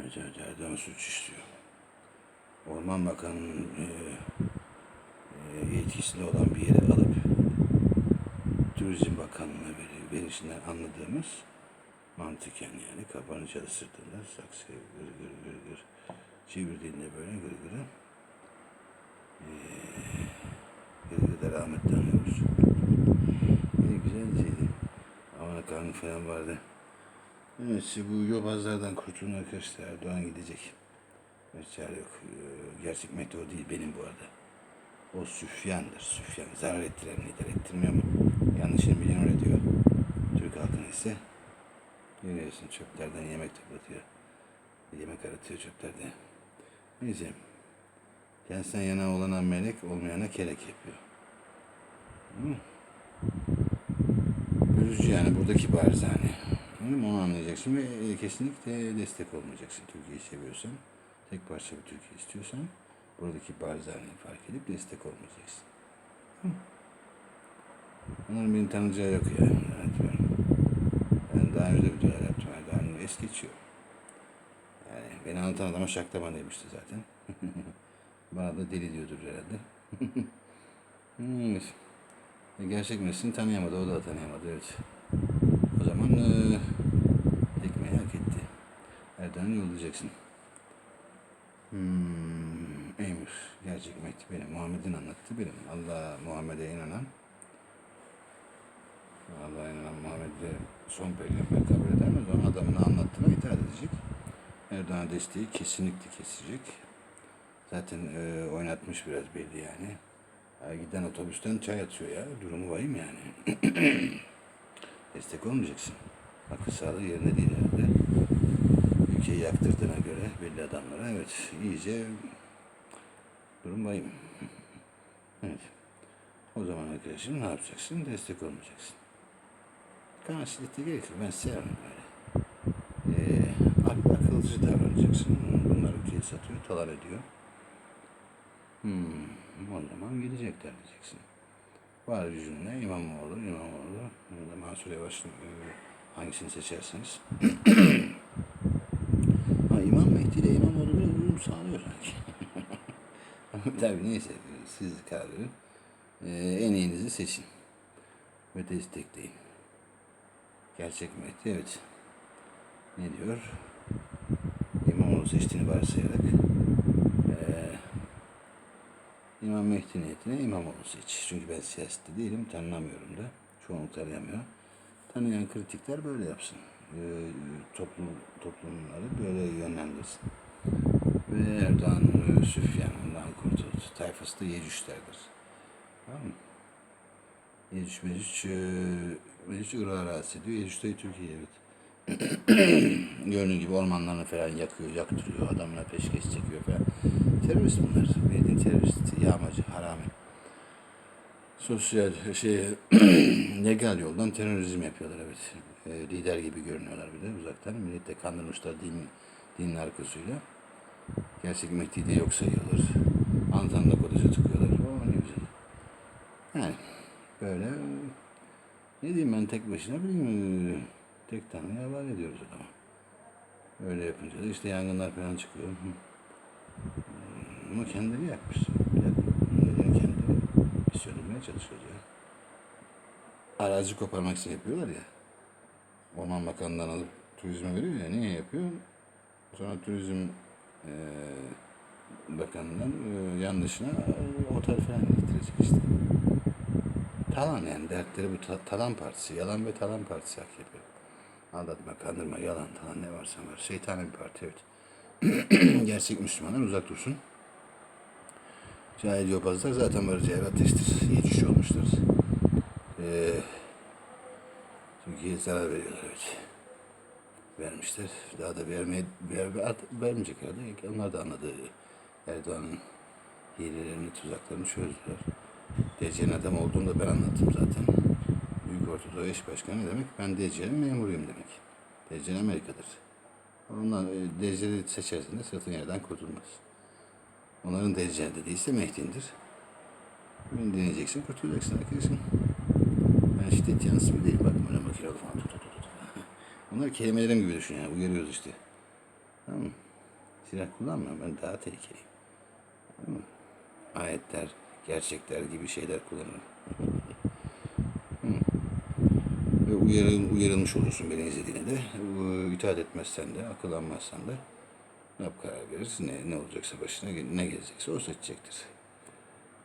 Evet, evet, Erdoğan suç işliyor. Orman Bakanı'nın e, e, yetkisinde olan bir yere alıp Turizm Bakanlığı'na veriyor. Verişinden anladığımız mantıken yani kafanı çalıştırdığında saksıya gır gır gır gır çevirdiğinde böyle gır gırı e, gır gır da rahmetle anıyoruz. Ne güzel şeydi. Aman karnı falan vardı. Evet, işte bu yobazlardan kurtulun arkadaşlar. Erdoğan gidecek. Çare yok. Ee, Gerçek o değil benim bu arada. O Süfyan'dır. Süfyan. Zarar ettiren lider. Ettirmiyor mu? Yanlışını milyon ediyor. Türk halkına ise görüyorsun çöplerden yemek toplatıyor. Yemek aratıyor çöplerde. Neyse. Kendisinden yana olana melek, olmayana kelek yapıyor. Hı? Üzücü yani buradaki barzani. Değil mi? Onu anlayacaksın ve e, kesinlikle destek olmayacaksın. Türkiye'yi seviyorsan, tek parça bir Türkiye istiyorsan buradaki barzaniyi fark edip destek olmayacaksın. Hı? Onların beni tanıyacağı yok ya. Evet, ben, daha önce de videolar yaptım. Erdoğan'ın es geçiyor. Yani beni anlatan adama şaklaban demişti zaten. Bana da deli diyordur herhalde. Hmm, e, Gerçek Mesut'u tanıyamadı, o da tanıyamadı evet. O zaman etti. Erdoğan'ı yollayacaksın. Hmm, Emir, gerçek Mehdi benim. Muhammed'in anlattı benim. Allah Muhammed'e inanan, Allah'a inanan Muhammed'de son peygamber kabul eder mi? O zaman adamın anlattığına itaat edecek. Erdoğan'a desteği kesinlikle kesecek. Zaten eee, oynatmış biraz belli yani. Ya giden otobüsten çay atıyor ya. Durumu vahim yani. Destek olmayacaksın. Akıl sağlığı yerinde değil herhalde. Ülkeyi yaktırdığına göre belli adamlara evet iyice durum. Evet. O zaman arkadaşım ne yapacaksın? Destek olmayacaksın. Karşılıklı gerekir. Ben sevmem böyle. Ee, ak- akılcı davranacaksın. Bunlar ülkeyi satıyor, talan ediyor. Hmm, o zaman gidecekler diyeceksin. Var yüzünde İmamoğlu, İmamoğlu, Mansur Yavaş'ın e, hangisini seçerseniz. ile İmamoğlu bir uyum sağlıyor sanki. Ama Tabii neyse siz karar verin. Ee, en iyinizi seçin. Ve destekleyin. Gerçek Mehdi evet. Ne diyor? İmamoğlu seçtiğini varsayarak ee, İmam Mehdi niyetine İmamoğlu seç. Çünkü ben siyasette değilim, tanınamıyorum da. Çoğunluk tanıyamıyor. Tanıyan kritikler böyle yapsın. Ee, toplum, toplumları böyle yönlendirsin. Ve Erdoğan e, Süfyan'ından kurtuldu. Tayfası da Yecüşlerdir. Tamam mı? Yecüc Mecüc, e, Mecüc Irak'ı rahatsız ediyor. Yecüc de Türkiye evet. Gördüğün gibi ormanlarını falan yakıyor, yaktırıyor, adamına peşkeş çekiyor falan. Terörist bunlar. Bildiğin terörist, yağmacı, harami. Sosyal, şey, legal yoldan terörizm yapıyorlar evet. E, lider gibi görünüyorlar bir de uzaktan. Millet de kandırmışlar din, dinin arkasıyla. Gerçek Mehdi de yok sayıyorlar. Antanla kodese tıkıyorlar. O ne güzel. Yani böyle ne diyeyim ben tek başına e, tek tanrıya havale ediyoruz adama. Öyle yapınca da işte yangınlar falan çıkıyor. Ama kendileri yakmış. Söndürmeye çalışıyoruz ya. Arazi koparmak için yapıyorlar ya. Orman Bakanlığı'ndan alıp turizme veriyor ya. Niye yapıyor? Sonra turizm eee Bakanlığı'ndan eee, yanlışına otel falan getirecek işte. Talan yani dertleri bu ta- talan partisi. Yalan ve talan partisi yapıyor. Aldatma, kandırma, yalan, talan ne varsa var. Şeytani bir parti evet. Gerçek Müslümanlar uzak dursun. Cahil yobazlar zaten varacağı ateştir. Yetişiş olmuşlar. Ee, Türkiye'ye zarar veriyorlar evet. Vermişler. Daha da vermeye, ver, ver- vermeyecek herhalde. Onlar da anladı. Erdoğan'ın hilelerini, tuzaklarını çözdüler. DC'nin adam olduğunu da ben anlattım zaten. Büyük Ortadoğu eş başkanı demek? Ben DC'nin memuruyum demek. DC'nin Amerika'dır. Ondan e, DC'yi seçersen de sırtın yerden kurtulmaz. Onların DC'de değilse Mehdi'ndir. Beni dinleyeceksin, kurtulacaksın arkadaşım. Ben şiddet yanlısı bir değilim. Bak böyle makinalı falan. Tut, tut, tut. Onlar kelimelerim gibi düşün yani. Uyarıyoruz işte. Tamam mı? Silah kullanmıyorum. Ben daha tehlikeliyim. Anladın mı? Ayetler, gerçekler gibi şeyler kullanırım. Ve uyarıl, uyarılmış olursun beni izlediğine de. İtaat etmezsen de, akıllanmazsan da ne karar verirsin. Ne, ne olacaksa başına, ne gelecekse o seçecektir.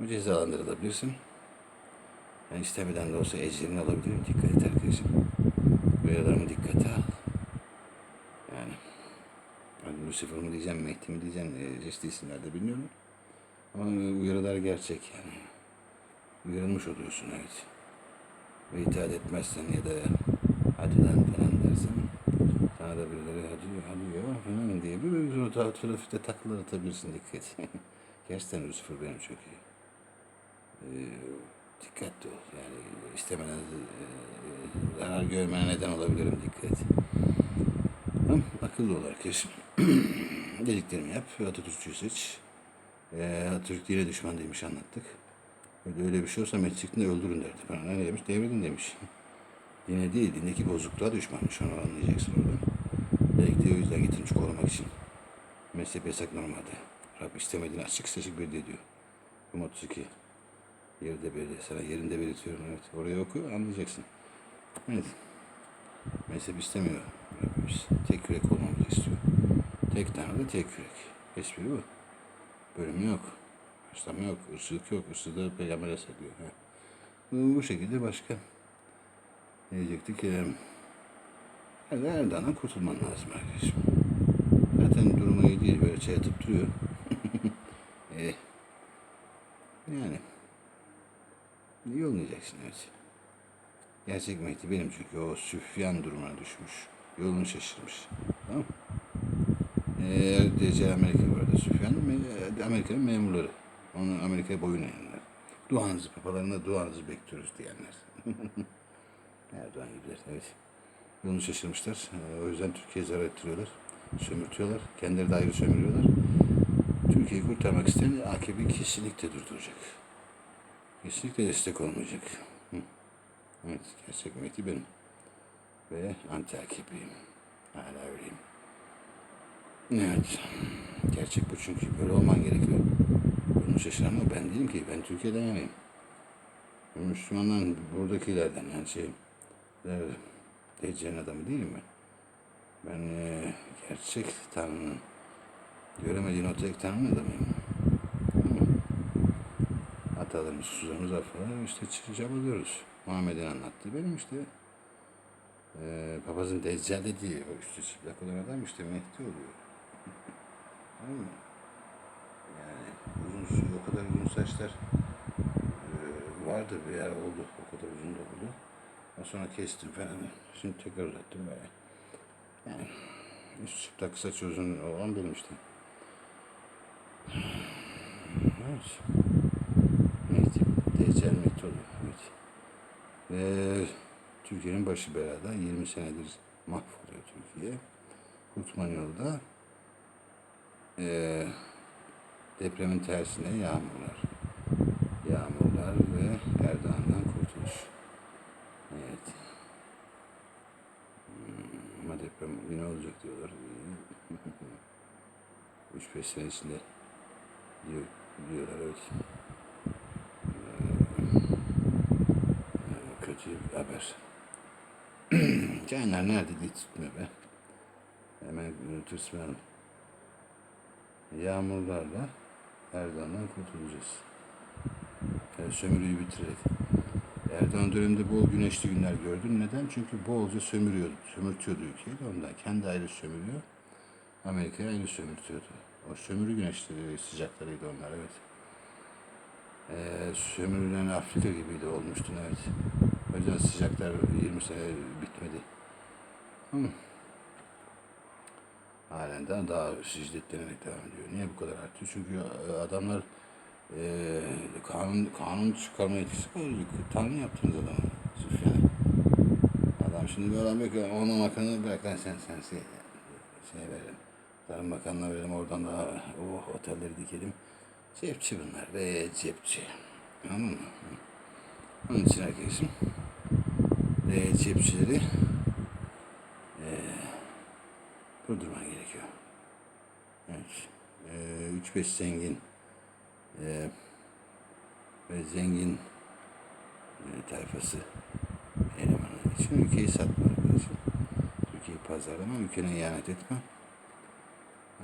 Bu cezalandırılabilirsin. Ben istemeden de olsa ecrini alabilirim. Dikkat et arkadaşım. Uyarılarımı dikkate al. Yani hani Lucifer mı diyeceğim, Mehdi mi diyeceğim, e, çeşitli isimlerde bilmiyorum. Ama uyarılar gerçek yani. Uyarılmış oluyorsun evet. Ve itaat etmezsen ya da hadi lan falan dersen sana da birileri hadi ya falan diye bir trafikte taklalar atabilirsin dikkat. Gerçekten Lucifer benim çok iyi. Ee, dikkatli ol. Yani istemeden e, zarar görmene neden olabilirim dikkat. Tamam, akıllı ol arkadaşım. Dediklerimi yap. Atatürkçüyü seç. Ee, Atatürk dine düşman demiş anlattık. Öyle, öyle bir şey olsa Meksik'te öldürün derdi. Bana ne demiş? Devredin demiş. Dine değil, dindeki bozukluğa düşmanmış. Onu anlayacaksın oradan. Belki de o getirmiş korumak için. Mezhep yasak normalde. Rab istemediğini açık seçik belli ediyor. Rum 32. Yerde belli. Sana yerinde belirtiyorum. Evet. Oraya oku anlayacaksın. Evet. Mezhep istemiyor Rabbimiz. Tek yürek olmamızı istiyor. Tek tanrı tek yürek. Espri bu. Bölüm yok. Başlama yok. Irkçılık yok. Irkçılığı da peygamber yasaklıyor. Bu şekilde başka ne diyecektik? Ee, yani Erdoğan'dan kurtulman lazım arkadaşım. Zaten durumu iyi değil. Böyle çay atıp duruyor. e, yani iyi olmayacaksın evet. Gerçek Mehdi benim çünkü o süfyan durumuna düşmüş. Yolunu şaşırmış. Tamam? Eğer DC Amerika bu arada Süfyan, me- Amerika'nın memurları. Onu Amerika'ya boyun eğenler. Duanızı, papalarına duanızı bekliyoruz diyenler. Erdoğan gibiler, evet. Yolunu şaşırmışlar. Ee, O yüzden Türkiye'ye zarar ettiriyorlar. Sömürtüyorlar. Kendileri de ayrı sömürüyorlar. Türkiye'yi kurtarmak isteyen AKP kesinlikle durduracak. Kesinlikle destek olmayacak. Evet, gerçek Mehdi benim. Ve anti AKP'yim. Hala öyleyim. Evet. Gerçek bu çünkü böyle olman gerekiyor. Bunu şaşıran o ben değilim ki. Ben Türkiye'den yanayım. Müslümanların buradakilerden yani şey Deccal'in adamı değilim ben. Ben e, gerçek Tanrı'nın göremediğin o tek Tanrı'nın adamıyım. Hatalarımız, kusurlarımız affola işte çabalıyoruz. Muhammed'in anlattığı benim işte. E, papazın Deccal dediği o üstü çıplak olan adam işte Mehdi oluyor. Tamam mı? Yani uzun o kadar uzun saçlar e, vardı bir yer oldu. O kadar uzun da oldu. Sonra kestim falan. Şimdi tekrar uzattım böyle. Yani üst çıplak saç uzun olan benim işte. Evet. Mehdi. Deccal Mehdi oluyor. Evet. Ve Türkiye'nin başı belada. 20 senedir mahvoluyor Türkiye. Kurtulma yolda ee, depremin tersine yağmurlar. Yağmurlar ve Erdoğan'dan kurtuluş. Evet. Hmm, Ama deprem yine olacak diyorlar. 3-5 sene içinde diyor, diyorlar evet. Ee, kötü bir haber. Cahinler nerede diye tutmuyor be. Hemen e, tırsmayalım. Yağmurlarla Erdoğan'dan kurtulacağız. Yani sömürüyü bitirerek. Erdoğan döneminde bol güneşli günler gördün. Neden? Çünkü bolca sömürüyordu. Sömürtüyordu ülkeyi de ondan. Kendi ayrı sömürüyor. Amerika'ya ayrı sömürtüyordu. O sömürü güneşleri sıcaklarıydı onlar evet. Ee, sömürülen Afrika gibiydi olmuştu evet. O yüzden sıcaklar 20 sene bitmedi. Ama halen daha, daha şiddetlenerek devam ediyor. Niye bu kadar artıyor? Çünkü e, adamlar e, kanun kanun çıkarma yetkisi var. Tanrı yaptınız adamı. Süfyan. Adam şimdi adam bekliyor. Ona bakanı bırak lan sen sen şey, şey verelim. Tarım Bakanı'na verelim oradan da o otelleri dikelim. Cepçi bunlar ve cepçi. Anladın mı? Onun için arkadaşım ve cepçileri eee durdurman gerekiyor. Evet. Ee, 3-5 zengin ee, ve zengin e, tayfası elemanı için ülkeyi satma arkadaşım. Türkiye'yi pazarlama, ülkene ihanet etme.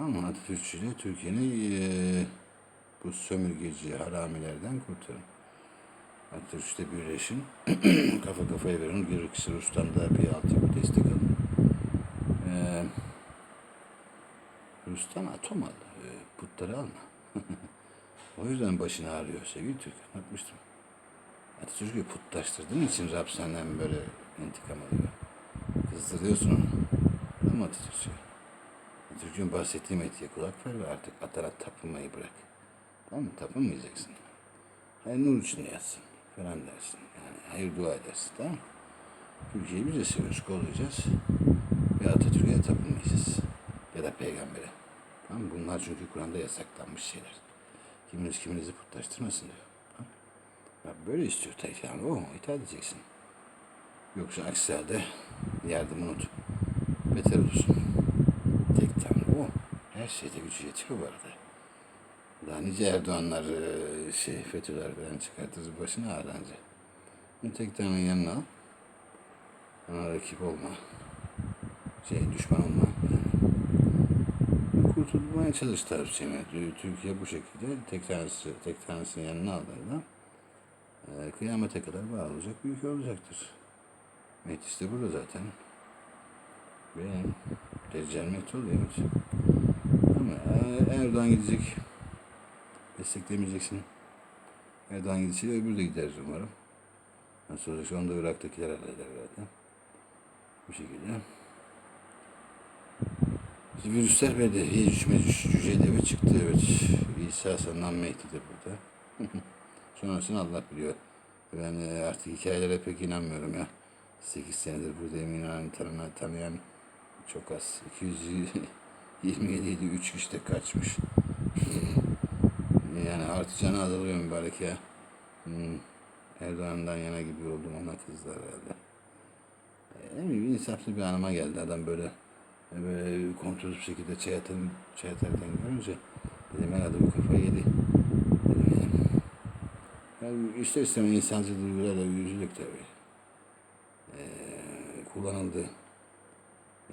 Ama Atatürkçüyle Türkiye'ni e, bu sömürgeci haramilerden kurtarın. Atatürk'te birleşin. kafa kafaya verin. Gerekirse Rus'tan da bir altyapı destek alın. Ee, Rus'tan atom al. Ee, putları alma. o yüzden başını ağrıyor sevgili Türk. Anlatmıştım. Atatürk'ü putlaştırdığın için Rab senden böyle intikam alıyor. Kızdırıyorsun onu. Ama Atatürk'ü. Atatürk'ün bahsettiği metiye kulak ver ve artık atana tapınmayı bırak. Tamam mı? Tapınmayacaksın. Hayır nur içinde yatsın falan dersin. Yani hayır dua edersin tamam mı? Türkiye'yi biz de seviyoruz, kollayacağız. Ve Atatürk'e tapınmayacağız. Ya da peygambere. Tamam mı? Bunlar çünkü Kur'an'da yasaklanmış şeyler. Kiminiz kiminizi putlaştırmasın diyor. Tamam? Ya böyle istiyor Tayyip yani. O itaat edeceksin. Yoksa aksi halde yardım unut. Beter olursun. Tek tanrı o. Her şeyde gücü yetiyor bu arada. Daha nice Erdoğanlar, şey, FETÖ'ler falan çıkartırız başına ağırlanca. Bir tek tane yanına al. Ona rakip olma. Şey, düşman olma. Kurtulmaya çalış tavsiyemi. Türkiye bu şekilde tek tanesi, tek tanesini yanına aldığında e, kıyamete kadar bağlı olacak bir ülke olacaktır. Mehdi de burada zaten. Ve Deccal Mehdi oluyor. Ama Erdoğan gidecek desteklemeyeceksin. Erdoğan gidişiyle öbürü de gider umarım. Nasıl olacak onu da Irak'takiler halleder zaten. Bu şekilde. Virüsler böyle Yecüc Mecüc cüce deve çıktı evet. İsa sanılan Mehdi de burada. Sonrasını Allah biliyor. Ben e, artık hikayelere pek inanmıyorum ya. 8 senedir buradayım inanan tanınan, tanıyan çok az. 227 idi 3 kişi de kaçmış. Yani artacağını azalıyor mübarek ya. Hmm. Erdoğan'dan yana gibi oldum ona kızlar herhalde. E, ne bileyim insaflı bir anıma geldi adam böyle böyle kontrolsüz bir şekilde çay, atan, çay atarken görünce dedim herhalde bu kafayı yedi. Yani. ister istemez insancı duygularla üzüldük tabii. Ee, kullanıldı.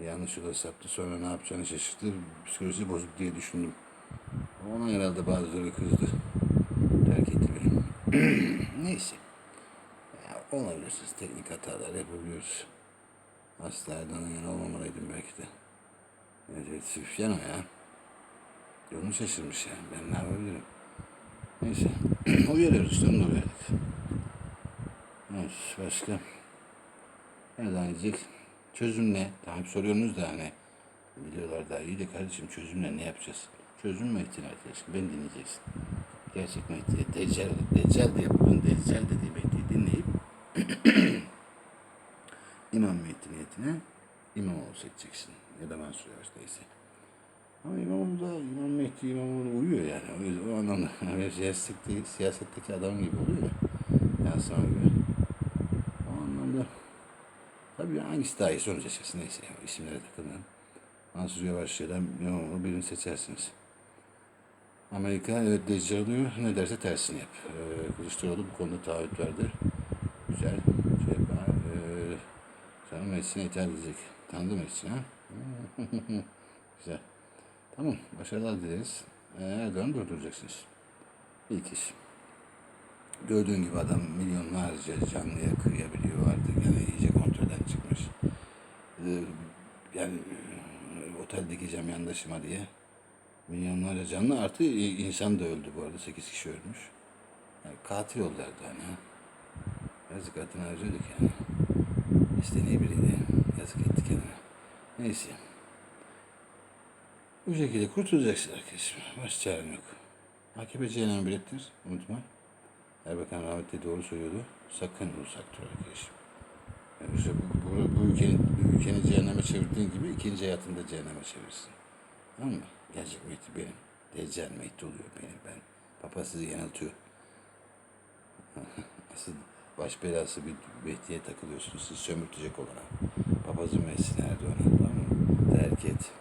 Yanlış yola saptı sonra ne yapacağını şaşırttı. Psikolojisi bozuk diye düşündüm. Ona herhalde bazıları kızdı. Terk etti beni. Neyse. Ya, olabilirsiniz. Teknik hatalar yapabiliyoruz. Asla Erdoğan'ın yana olmamalıydım belki de. Evet, evet Süfyan o ya. Yolunu şaşırmış yani. Ben ne yapabilirim? Neyse. uyarıyoruz işte. Onu da uyardık. Evet, başka. Gidecek? Çözüm ne? Tamam soruyorsunuz da hani videolarda iyi de kardeşim çözüm ne? Ne yapacağız? Çözüm Mehdi'nin arkadaşım. Beni dinleyeceksin. Gerçek Mehdi'ye Deccal, Deccal diye bunun Deccal dediği Mehdi'yi dinleyip İmam Mehdi niyetine İmamoğlu seçeceksin. Ya da Mansur Yavaş neyse. Ama İmamoğlu da İmam Mehdi İmamoğlu uyuyor yani. O, yüzden, o anlamda yani siyasetteki, siyasetteki adam gibi oluyor ya. Gibi. O anlamda tabii hangisi daha iyi sonuç açıkçası neyse. Yani, isimlere takılmayalım. Mansur Yavaş ya da İmamoğlu birini seçersiniz. Amerika evet deccal diyor. Ne derse tersini yap. Ee, Kılıçdaroğlu bu konuda taahhüt verdi. Güzel. Şey yapar. Ee, sana meclisine ithal edecek. Tanıdı meclisini ha? Güzel. Tamam. Başarılar dileriz. Ee, Erdoğan'ı durduracaksınız. İlk iş. Gördüğün gibi adam milyonlarca canlıya kıyabiliyor artık. Yani iyice kontrolden çıkmış. Ee, yani e, oteldeki gideceğim yandaşıma diye Milyonlarca canlı artı insan da öldü bu arada. Sekiz kişi ölmüş. Yani katil oldu Erdoğan ya. Yazık adını özledik yani. İstediği biriydi. Yazık etti kendine. Neyse. Bu şekilde kurtulacaksın arkadaşım. Baş çaren yok. AKP cehennem bilettir. Unutma. Erbakan rahmetli doğru söylüyordu. Sakın uzak dur arkadaşım. İşte bu, bu, bu, ülkenin, bu cehenneme çevirdiğin gibi ikinci hayatında cehenneme çevirsin. Tamam mı? Gerçek Mehdi benim. Deccal Mehdi oluyor benim ben. Papa sizi yanıltıyor. Asıl baş belası bir Mehdi'ye takılıyorsunuz. Siz sömürtecek olana. Papazın Mehdi'sine Erdoğan'a. Tamam mı? Terk et.